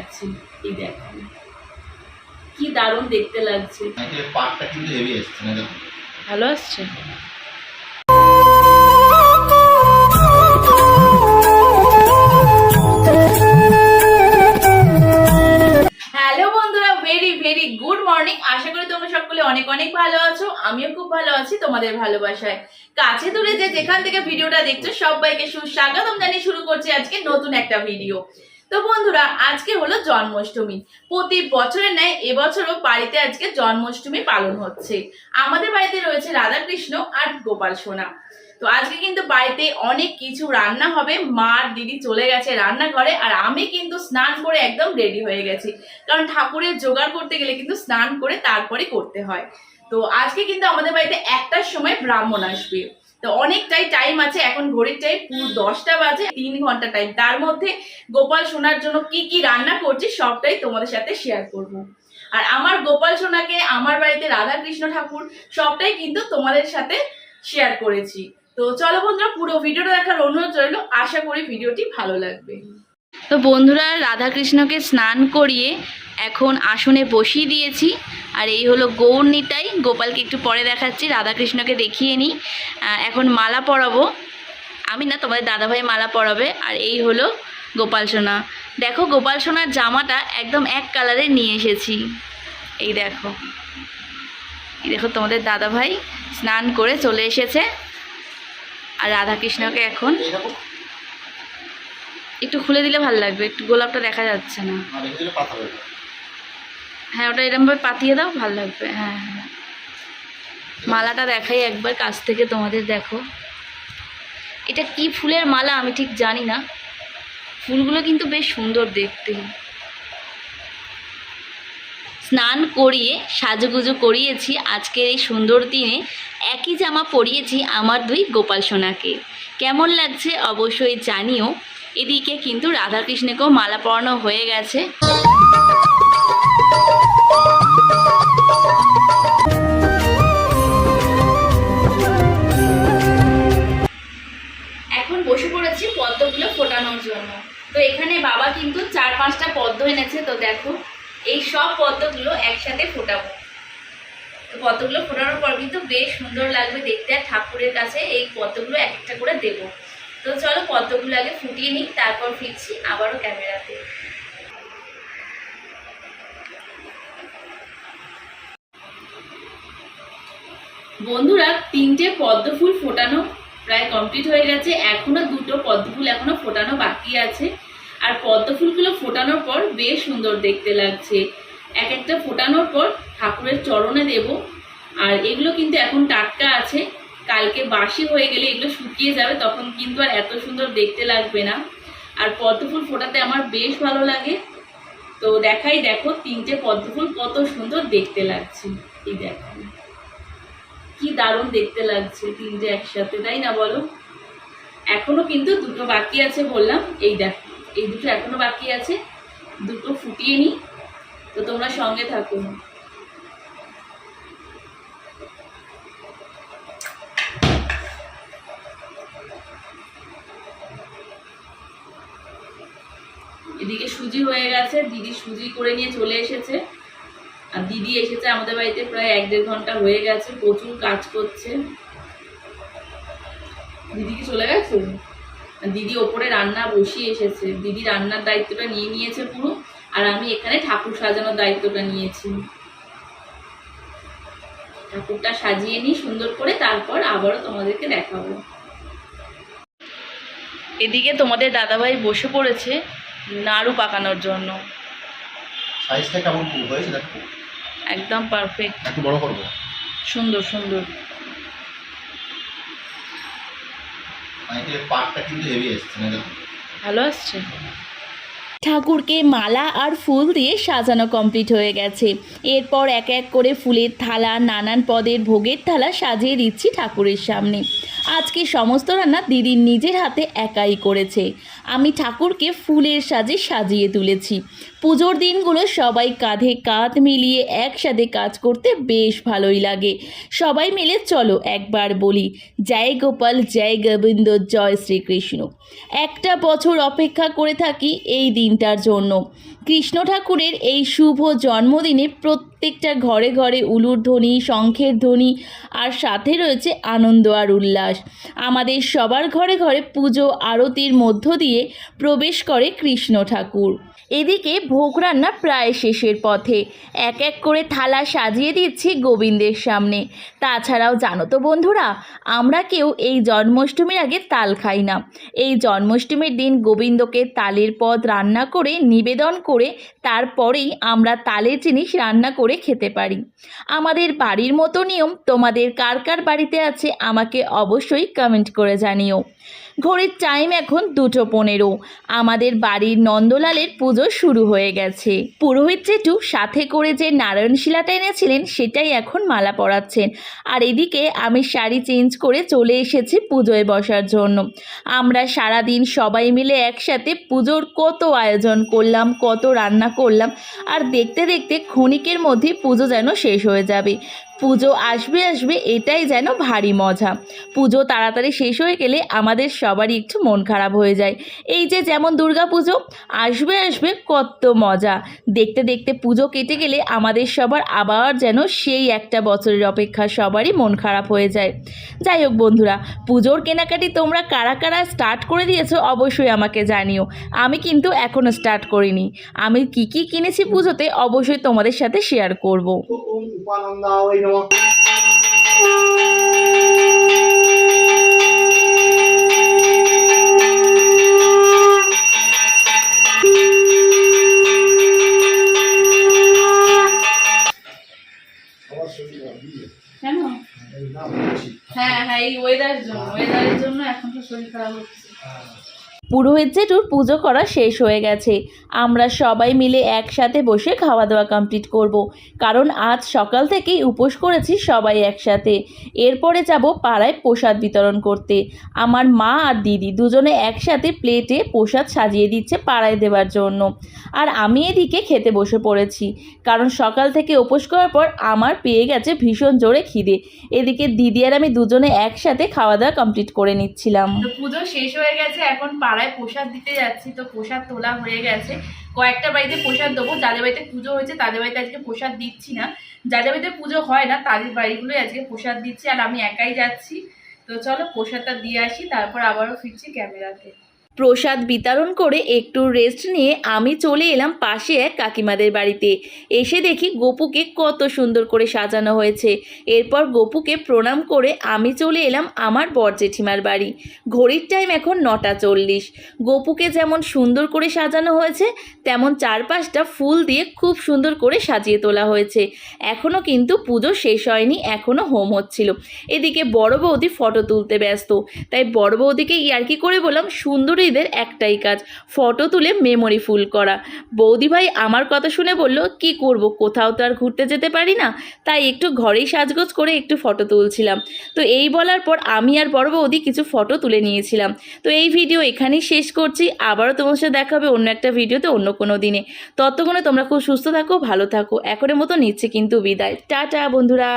লাগছে এই দেখো কি দারুণ দেখতে লাগছে। পার্টটা কিন্তু হেভি এসছে না দেখো ভালো আসছে? হ্যালো বন্ধুরা ভেরি ভেরি গুড মর্নিং আশা করি তোমরা সকলে অনেক অনেক ভালো আছো। আমিও খুব ভালো আছি তোমাদের ভালোবাসায়। কাছে দূরে যে যেখান থেকে ভিডিওটা দেখছ সবাইকে সুস্বাগতম জানিয়ে শুরু করছি আজকে নতুন একটা ভিডিও তো বন্ধুরা, আজকে হলো জন্মাষ্টমী। প্রতি বছরের ন্যায় এবছরও বাড়িতে আজকে জন্মাষ্টমী পালন হচ্ছে। আমাদের বাড়িতে রয়েছে রাধাকৃষ্ণ আর গোপাল সোনা। তো আজকে কিন্তু বাড়িতে অনেক কিছু রান্না হবে। মা দিদি চলে গেছে রান্নাঘরে আর আমি কিন্তু স্নান করে একদম রেডি হয়ে গেছি। কারণ ঠাকুরের জোগাড় করতে গেলে কিন্তু স্নান করে তারপরে করতে হয়। তো আজকে কিন্তু আমাদের বাড়িতে একটার সময় ব্রাহ্মণ আসবে। তো অনেকটাই টাইম আছে, এখন ঘড়ির টাইম পুরো দশটা বাজে, তিন ঘণ্টা টাইম তার মধ্যে গোপাল সোনার জন্য কি কি রান্না করছি সবটাই তোমাদের সাথে শেয়ার করব। আর আমার গোপাল সোনাকে, আমার বাড়িতে রাধা কৃষ্ণ ঠাকুর, সবটাই কিন্তু তোমাদের সাথে শেয়ার করেছি। তো চলো বন্ধুরা, পুরো ভিডিওটা দেখার অনুরোধ রইল। আশা করি ভিডিওটি ভালো লাগবে। তো বন্ধুরা, রাধাকৃষ্ণকে স্নান করিয়ে এখন আসনে বসিয়ে দিয়েছি। আর এই হলো গৌর নিতাই। গোপালকে একটু পরে দেখাচ্ছি। রাধাকৃষ্ণকে দেখিয়ে নিই। এখন মালা পরাবো। আমি না, তোমাদের দাদাভাই মালা পরাবে। আর এই হলো গোপাল সোনা। দেখো, গোপাল সোনার জামাটা একদম এক কালারে নিয়ে এসেছি। এই দেখো। এই দেখো, তোমাদের দাদাভাই স্নান করে চলে এসেছে। আর রাধাকৃষ্ণকে এখন একটু খুলে দিলে ভালো লাগবে। একটু গোলাপটা দেখা যাচ্ছে না। হয়ে, ওটা এরমভাবে পাতিয়ে দাও, ভালো লাগবে। হ্যাঁ হ্যাঁ। মালাটা দেখাই একবার, কাছ থেকে তোমাদের দেখো। এটা কি ফুলের মালা আমি ঠিক জানি না। ফুলগুলো কিন্তু বেশ সুন্দর দেখতে। স্নান করিয়ে, সাজুগুজু করিয়েছি। আজকের এই সুন্দর দিনে একই জামা পরিয়েছি আমার দুই গোপাল সোনাকে। কেমন লাগছে অবশ্যই জানিও। এদিকে কিন্তু রাধাকৃষ্ণকেও মালা পরানো হয়ে গেছে। এখন বসে পড়েছি পদ্মগুলো ফোটানোর জন্য। তো এখানে বাবা কিন্তু চার পাঁচটা পদ্ম এনেছে, তো দেখো, এই সব পদ্মগুলো একসাথে ফোটাবো। পদ্মগুলো ফোটানোর পর কিন্তু বেশ সুন্দর লাগবে দেখতে, আর ঠাকুরের কাছে এই পদ্মগুলো একটা করে দেবো। তো চলো পদ্মগুলো আগে ফুটিয়ে নিই, তারপর ফিরছি আবারও ক্যামেরাতে। বন্ধুরা, তিনটে পদ্ম ফুল ফোটানো প্রায় কমপ্লিট হয়ে গেছে। এখনও দুটো পদ্ম ফুল এখনও ফোটানো বাকি আছে। আর পদ্ম ফুলগুলো ফোটানোর পর বেশ সুন্দর দেখতে লাগছে। এক একটা ফোটানোর পর ঠাকুরের চরণে দেব। আর এগুলো কিন্তু এখন টাটকা আছে। কালকে বাসি হয়ে গেলে এগুলো শুকিয়ে যাবে, তখন কিন্তু আর এত সুন্দর দেখতে লাগবে না। আর পদ্ম ফুল ফোটাতে আমার বেশ ভালো লাগে। তো দেখাই, দেখো, তিনটে পদ্ম ফুল কত সুন্দর দেখতে লাগছে। এই দেখো। কি দারুণ দেখতে লাগছে তিনটে একসাথে, তাই না বলো? এখনও কিন্তু দুটো বাকি আছে বললাম, এই দেখ, এই দুটো এখনও বাকি আছে, দুটো ফুটিয়ে নি তো তোমরা সঙ্গে থাকো। এদিকে সুজি হয়ে গেছে, দিদি সুজি করে নিয়ে চলে এসেছে। আর দিদি এসেছে আমাদের বাড়িতে প্রায় এক দেড় ঘণ্টা হয়ে গেছে, প্রচুর কাজ করছে। দিদি কি চলে গেছে? দিদি ওপরে রান্না বসিয়ে এসেছে। দিদি রান্নার দায়িত্বটা নিয়ে নিয়েছে পুরো, আর আমি এখানে ঠাকুর সাজানোর দায়িত্বটা নিয়েছি। ঠাকুরটা সাজিয়ে নিই সুন্দর করে, তারপর আবারও তোমাদেরকে দেখাবো। এদিকে তোমাদের দাদাভাই বসে পড়েছে নাড়ু পাকানোর জন্য। সাইজটা কেমন হয়েছে দেখো? একদম পারফেক্ট একটু বড় করব? সুন্দর সুন্দর। সাইকেলের পার্টটা কিন্তু হেভি এসছে না? দেখো ভালো আসছে? ঠাকুরকে মালা আর ফুল দিয়ে সাজানো কমপ্লিট হয়ে গেছে। এরপর এক এক করে ফুলের থালা নানান পদের ভোগের থালা সাজিয়ে দিচ্ছি ঠাকুরের সামনে। আজকে সমস্ত রান্না দিদির নিজের হাতে একাই করেছে। আমি ঠাকুরকে ফুলের সাজে সাজিয়ে তুলেছি। পুজোর দিনগুলো সবাই কাঁধে কাঁধ মিলিয়ে একসাথে কাজ করতে বেশ ভালোই লাগে। সবাই মিলে চলো একবার বলি, জয় গোপাল, জয় গোবিন্দ, জয় শ্রীকৃষ্ণ। একটা বছর অপেক্ষা করে থাকি এই দিনটার জন্য। কৃষ্ণ ঠাকুরের এই শুভ জন্মদিনে প্রত্যেকটা ঘরে ঘরে উলুর ধ্বনি, শঙ্খের ধ্বনি আর সাথে রয়েছে আনন্দ আর উল্লাস। আমাদের সবার ঘরে ঘরে পুজো আরতির মধ্য দিয়ে প্রবেশ করে কৃষ্ণ ঠাকুর। এদিকে ভোগ রান্না প্রায় শেষের পথে। এক এক করে থালা সাজিয়ে দিচ্ছি গোবিন্দের সামনে। তাছাড়াও জানো তো বন্ধুরা, আমরা কেউ এই জন্মাষ্টমীর আগে তাল খাই না। এই জন্মাষ্টমীর দিন গোবিন্দকে তালের পদ রান্না করে নিবেদন করে তারপরেই আমরা তালের জিনিস রান্না করে খেতে পারি। আমাদের বাড়ির মতো নিয়ম তোমাদের কার কার বাড়িতে আছে আমাকে অবশ্যই কমেন্ট করে জানিও। ঘড়ির টাইম এখন দুটো পনেরো। আমাদের বাড়ির নন্দলালের পুজো শুরু হয়ে গেছে। পুরোহিত জেঠু সাথে করে যে নারায়ণ শিলাটা এনেছিলেন সেটাই এখন মালা পরাচ্ছেন। আর এদিকে আমি শাড়ি চেঞ্জ করে চলে এসেছি পুজোয় বসার জন্য। আমরা সারাদিন সবাই মিলে একসাথে পুজোর কত আয়োজন করলাম, কত রান্না করলাম। আর দেখতে দেখতে ক্ষণিকের মধ্যে পুজো যেন শেষ হয়ে যাবে। পুজো আসবে আসবে এটাই যেন ভারী মজা। পুজো তাড়াতাড়ি শেষ হয়ে গেলে আমাদের সবারই একটু মন খারাপ হয়ে যায়। এই যে যেমন দুর্গা পুজো, আসবে আসবে কত মজা। দেখতে দেখতে পুজো কেটে গেলে আমাদের সবার আবার যেন সেই একটা বছরের অপেক্ষা সবারই মন খারাপ হয়ে যায়। যাই হোক বন্ধুরা, পুজোর কেনাকাটি তোমরা কারা কারা স্টার্ট করে দিয়েছ অবশ্যই আমাকে জানিও। আমি কিন্তু এখনও স্টার্ট করিনি। আমি কি কি কিনেছি পুজোতে অবশ্যই তোমাদের সাথে শেয়ার করব। usual. পুরোহিত জেঠুর পুজো করা শেষ হয়ে গেছে। আমরা সবাই মিলে একসাথে বসে খাওয়া দাওয়া কমপ্লিট করব। কারণ আজ সকাল থেকেই উপোস করেছি সবাই একসাথে। এরপরে যাব পাড়ায় প্রসাদ বিতরণ করতে। আমার মা আর দিদি দুজনে একসাথে প্লেটে প্রসাদ সাজিয়ে দিচ্ছে পাড়ায় দেওয়ার জন্য। আর আমি এদিকে খেতে বসে পড়েছি। কারণ সকাল থেকে উপোস করার পর আমার পেয়ে গেছে ভীষণ জোরে খিদে। এদিকে দিদি আর আমি দুজনে একসাথে খাওয়া দাওয়া কমপ্লিট করে নিচ্ছিলাম। পুজো শেষ হয়ে গেছে, এখন পাড়ায় প্রসাদ দিতে যাচ্ছি, তো প্রসাদ তোলা হয়ে গেছে। কয়েকটা বাড়িতে প্রসাদ দেবো। যাদের বাড়িতে পুজো হয়েছে, তাদের বাড়িতে আজকে প্রসাদ দিচ্ছি না। যাদের বাড়িতে পুজো হয় না, তাদের বাড়িগুলোই আজকে প্রসাদ দিচ্ছি। আর আমি একাই যাচ্ছি। তো চলো প্রসাদটা দিয়ে আসি, তারপর আবারও ফিরছি ক্যামেরাতে। প্রসাদ বিতরণ করে একটু রেস্ট নিয়ে আমি চলে এলাম পাশে এক কাকিমাদের বাড়িতে। এসে দেখি গোপুকে কত সুন্দর করে সাজানো হয়েছে। এরপর গোপুকে প্রণাম করে আমি চলে এলাম আমার বর জেঠিমার বাড়ি। ঘড়ির টাইম এখন নটা চল্লিশ। গোপুকে যেমন সুন্দর করে সাজানো হয়েছে, তেমন চারপাশটা ফুল দিয়ে খুব সুন্দর করে সাজিয়ে তোলা হয়েছে। এখনও কিন্তু পুজো শেষ হয়নি এখনও হোম হচ্ছিল। এদিকে বড় বৌদি ফটো তুলতে ব্যস্ত। তাই বড় বৌদিকে ইয়ার্কি করে বললাম সুন্দরীদের একটাই কাজ ফটো তুলে মেমোরি ফুল করা। বৌদি ভাই আমার কথা শুনে বলল, কি করব? কোথাও তো আর ঘুরতে যেতে পারি না। তাই একটু ঘরেই সাজগোজ করে একটু ফটো তুলছিলাম। তো এই বলার পর আমি আর বড় বৌদি কিছু ফটো তুলে নিয়েছিলাম। তো এই ভিডিও এখানেই শেষ করছি। আবারও তোমার সাথে দেখা হবে অন্য একটা ভিডিওতে অন্য কোনো দিনে। ততক্ষণে তোমরা খুব সুস্থ থাকো, ভালো থাকো। এখনের মতো নিচ্ছে কিন্তু বিদায়। টাটা বন্ধুরা!